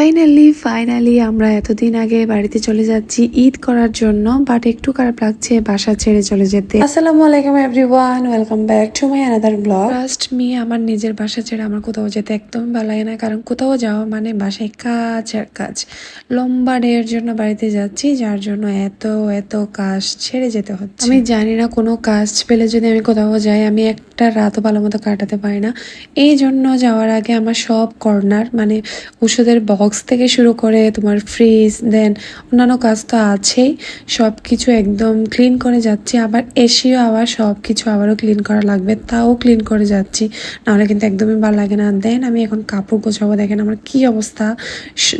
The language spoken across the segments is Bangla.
ফাইনালি ফাইনালি আমরা এতদিন আগে বাড়িতে চলে যাচ্ছি ঈদ করার জন্য বাট একটু খারাপ লাগছে বাসা ছেড়ে চলে যেতে। আসসালামু আলাইকুম everyone welcome back to my another blog first me আমার নিজের বাসা ছেড়ে আমার কোথাও যেতে একদম ভালো লাগে না কারণ কোথাও যাওয়া মানে বাসায় কাজ আর কাজ। লম্বা ডের জন্য বাড়িতে যাচ্ছি যার জন্য এত এত কাজ ছেড়ে যেতে হচ্ছে। আমি জানি না কোনো কাজ পেলে যদি আমি কোথাও যাই আমি একটা রাতও ভালো মতো কাটাতে পারি না। এই জন্য যাওয়ার আগে আমার সব কর্নার মানে ওষুধের বক্স থেকে শুরু করে তোমার ফ্রিজ দেন অন্যান্য কাজ তো আছেই। সব কিছু একদম ক্লিন করে যাচ্ছি। আবার এসিও আবার সব কিছু আবারও ক্লিন করা লাগবে, তাও ক্লিন করে যাচ্ছি। নাহলে কিন্তু একদমই ভালো লাগে না। দেন আমি এখন কাপড় গোছাবো। দেখেন আমার কি অবস্থা।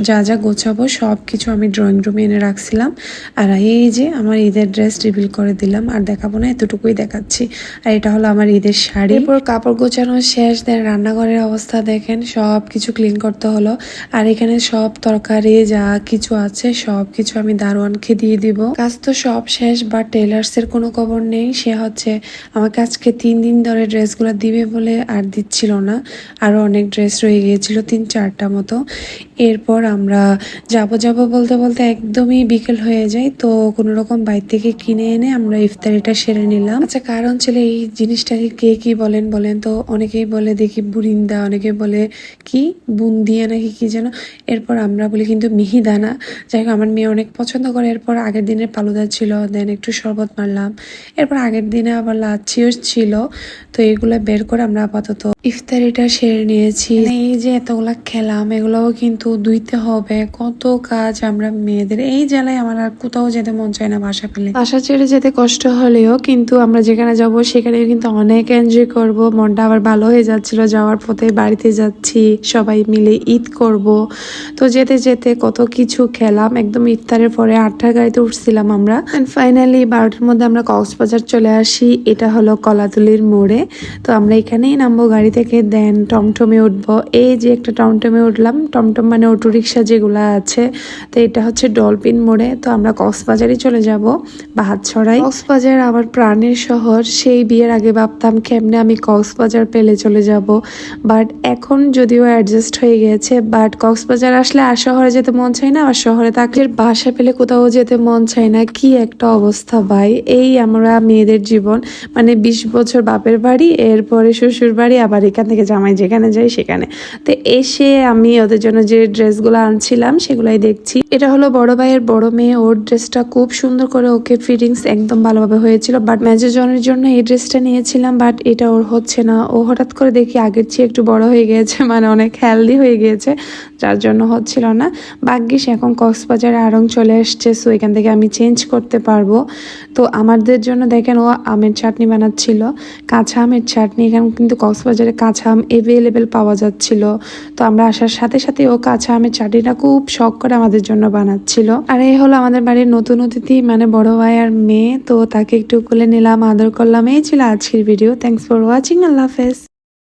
যা যা গোছাবো সব কিছু আমি ড্রয়িং রুমে এনে রাখছিলাম। আর এই যে আমার ঈদের ড্রেস রিভিল করে দিলাম। আর দেখাবো না, এতটুকুই দেখাচ্ছি। আর এটা হলো আমার ঈদের শাড়ি। এরপর কাপড় গোছানো শেষ। দেন রান্নাঘরের অবস্থা দেখেন। সব কিছু ক্লিন করতে হলো। আর এখানে সব তরকারি, যা কিছু আছে সব কিছু আমি দারোয়ানকে দিয়ে দিব। কাজ তো সব শেষ বা টেলার্স এর কোনো খবর নেই। সে হচ্ছে আমাকে আজকে তিন দিন ধরে ড্রেসগুলো দিবে বলে আর দিচ্ছিল না। আরও অনেক ড্রেস রয়ে গিয়েছিল, তিন চারটা মতো। এরপর আমরা যাব যাব বলতে বলতে একদমই বিকেল হয়ে যায়, তো কোনো রকম বাইর থেকে কিনে এনে আমরা ইফতারিটা সেরে নিলাম। আচ্ছা কারণ ছিল এই জিনিসটাকে কে কি বলেন বলেন তো অনেকেই বলে দেখি বুরিন্দা অনেকে বলে কি বুন্দিয়া নাকি কি যেন। এরপর আমরা বলি কিন্তু মিহিদানা। যাই হোক, আমার মেয়ে অনেক পছন্দ করে। এরপর আগের দিনের পালুদা ছিল দেন একটু শরবত মারলাম। এরপর আগের দিনে আবার লাচ্ছিও ছিল, তো এগুলো বের করে আমরা আপাতত ইফতারিটা সেরে নিয়েছি। মানে এই যে এতগুলা খেলাম, এগুলোও কিন্তু ধুইতে হবে, কত কাজ আমরা মেয়েদের, এই জেলায় আমার আর কোথাও যেতে মন চায় না বাসা পেলে বাসা ছেড়ে যেতে কষ্ট হলেও কিন্তু আমরা যেখানে যাব সেখানে কিন্তু অনেক এনজয় করব, মনটা আবার ভালো হয়ে যাচ্ছিল, যাওয়ার পথে বাড়িতে যাচ্ছি, সবাই মিলে ঈদ করব। তো যেতে যেতে কত কিছু খেলাম, একদম ইফতারের পরে আটটার গাড়িতে উঠছিলাম আমরা। ফাইনালি বারোটার মধ্যে আমরা কক্সবাজার চলে আসি, এটা হলো কলাতুলির মোড়ে। তো আমরা এখানেই নামবো গাড়ি থেকে দেন টমটমে উঠবো। এই যে একটা টমটমে উঠলাম, টমটম মানে অটো রিক্সা যেগুলো আছে, তো এটা হচ্ছে ডলফিন মোড়ে। তো আমরা কক্সবাজারই চলে যাব, বাহাতছড়াই। কক্সবাজার আমার প্রাণের শহর, সেই বিয়ের আগে ভাবতাম কেমনে আমি কক্সবাজার পেলে চলে যাব। বাট এখন যদিও অ্যাডজাস্ট হয়ে গেছে, বাট কক্সবাজার আসলে আর শহরে যেতে মন চায় না, আর শহরে থাকলে বাসা পেলে কোথাও যেতে মন চায় না। কি একটা অবস্থা ভাই, এই আমরা মেয়েদের জীবন। মানে বিশ বছর বাপের বাড়ি, এরপরে শ্বশুর বাড়ি আবার এখান থেকে জামাই যেখানে যাই সেখানে। তো এসে আমি ওদের জন্য যে ড্রেসগুলো আনছিলাম, সেগুলাই দেখছি। এটা হলো বড় ভাইয়ের বড় মেয়ে, ওর ড্রেসটা খুব সুন্দর করে ওকে ফিটিংস একদম ভালোভাবে হয়েছিল। বাট ম্যাজের জনের জন্য এই ড্রেসটা নিয়েছিলাম, বাট এটা ওর হচ্ছে না। ও হঠাৎ করে দেখি আগের চেয়ে একটু বড় হয়ে গিয়েছে মানে অনেক হেলদি হয়ে গিয়েছে, যার জন্য হচ্ছিল না। ভাগ্যিস এখন কক্সবাজারে আরং চলে এসছে সো এখান থেকে আমি চেঞ্জ করতে পারব। তো আমাদের জন্য দেখেন, ও আমের চাটনি বানাচ্ছিল, কাঁচা আমের চাটনি। এখানে কিন্তু কক্সবাজারে কাঁচা আম এভেলেবেল পাওয়া যাচ্ছিল। তো আমরা আসার সাথে সাথে ও কাঁচা আমের চাটনিটা খুব শখ করে আমাদের জন্য বানাচ্ছিল। আর এই হলো আমাদের বাড়ির নতুন অতিথি মানে বড় ভাই আর মেয়ে। তো তাকে একটু কোলে নিলাম, আদর করলাম। এই ছিল আজকের ভিডিও থ্যাংকস ফর ওয়াচিং আল্লাহ হাফেজ।